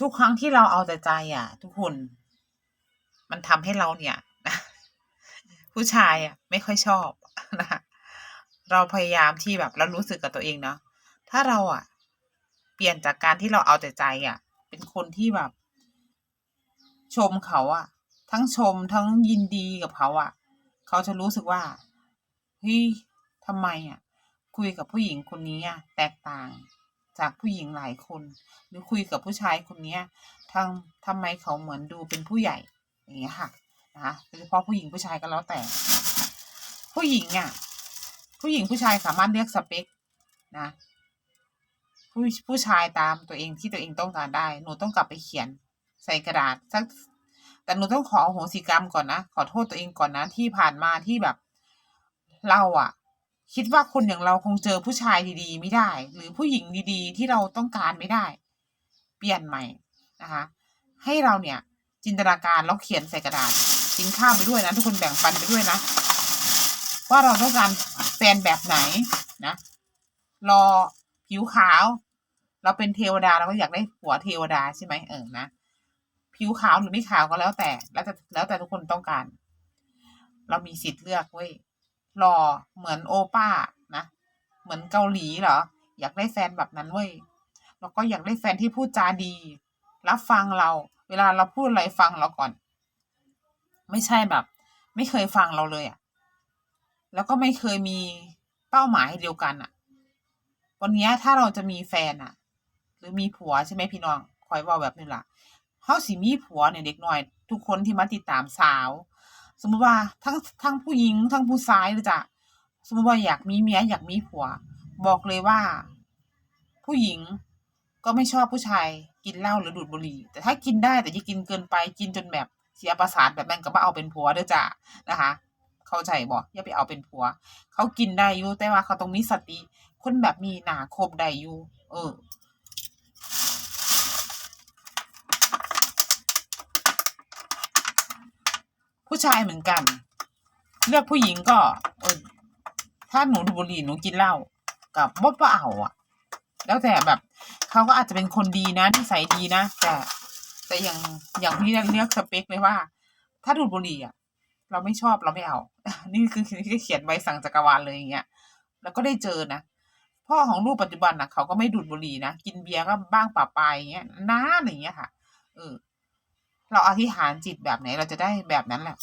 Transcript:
ทุกครั้งที่เราเอาแต่ใจอะ ทุกคน มันทำให้เราเนี่ยผู้ชายอะ ไม่ค่อยชอบนะคะเราพยายามที่แบบเรารู้สึกกับตัวเองเนาะถ้าเราอะ เปลี่ยนจากการที่เราเอาแต่ใจอะ เป็นคนที่แบบ ชมเขาอะ ทั้งชมทั้งยินดีกับเขาอะ เขาจะรู้สึกว่าเฮ้ยทำไมอะ คุยกับผู้หญิงคนนี้อะ แตกต่าง จากผู้หญิงหลายคน หรือคุยกับผู้ชายคนเนี้ยทางทำไมเขาเหมือนดูเป็นผู้ใหญ่อย่างเงี้ยค่ะนะคะโดยเฉพาะผู้หญิงผู้ชายก็แล้วแต่ ผู้หญิงอะผู้หญิงผู้ชายสามารถเลือกสเปกนะผู้ผู้ชายตามตัวเองที่ตัวเองต้องการได้ หนูต้องกลับไปเขียนใส่กระดาษสักแต่หนูต้องขออโหสิกรรมก่อนนะ ขอโทษตัวเองก่อนนะที่ผ่านมาที่แบบเราอะ คิดว่าคนอย่างเราคงเจอผู้ชายดีๆ ไม่ได้ หรือผู้หญิงดีๆ ที่เราต้องการไม่ได้ เปลี่ยนใหม่นะคะ ให้เราเนี่ย จินตนาการแล้วเขียนใส่กระดาษกินข้าวไปด้วยนะทุกคนแบ่งปันไปด้วยนะว่าเราต้องการแฟนแบบไหนนะ รอผิวขาว เราเป็นเทวดาเราก็อยากได้ผัวเทวดาใช่ไหมเออนะผิวขาวหรือไม่ขาวก็แล้วแต่แล้วแต่แล้วแต่ทุกคนต้องการ เรามีสิทธิ์เลือกเว้ย หล่อเหมือนโอป้านะ เหมือนเกาหลีเหรอ อยากได้แฟนแบบนั้นเว้ยแล้วก็อยากได้แฟนที่พูดจาดี รับฟังเรา เวลาเราพูดอะไรฟังเราก่อน ไม่ใช่แบบ ไม่เคยฟังเราเลยอะแล้วก็ไม่เคยมีเป้าหมายเดียวกันอะวันนี้ถ้าเราจะมีแฟนอะหรือมีผัวใช่ไหมพี่น้องข้อยเว้าแบบนี้ล่ะเราสิมีผัวเนี่ยเด็กน้อย ทุกคนที่มาติดตามสาว สมมุติว่าทั้งทั้งผู้หญิงทั้งผู้ชายเลยจ้ะสมมุติว่าอยากมีเมียอยากมีผัว บอกเลยว่า ผู้หญิงก็ไม่ชอบผู้ชายกินเหล้าหรือดูดบุหรี่ แต่ถ้ากินได้แต่อย่ากินเกินไปกินจนแบบเสียประสาทแบบนั้นก็บ่เอาเป็นผัวเด้อจ้ะนะคะ เข้าใจบ่อย่าไปเอาเป็นผัว เขากินได้อยู่แต่ว่าเขาต้องมีสติคนแบบนี้น่าคบได้อยู่เออ ผู้ชายเหมือนกัน เลือกผู้หญิงก็เออถ้าหนูดูดบุหรี่หนูกินเหล้าก็บ่บ่เอาอะแล้วแต่แบบเขาก็อาจจะเป็นคนดีนะนิสัยดีนะแต่แต่อย่างอย่างพี่เนี่ยเลือกสเปกเลยว่า ถ้าดูดบุหรี่อะเราไม่ชอบเราไม่เอา นี่คือที่เขียนไว้สั่งจักรวาลเลยอย่างเงี้ยแล้วก็ได้เจอนะพ่อของลูกปัจจุบันน่ะเขาก็ไม่ดูดบุหรี่นะกินเบียร์ก็บ้างปะปายอย่างเงี้ยนานอย่างเงี้ยค่ะเออ เราอธิษฐานจิตแบบไหนเราจะได้แบบนั้นแหละ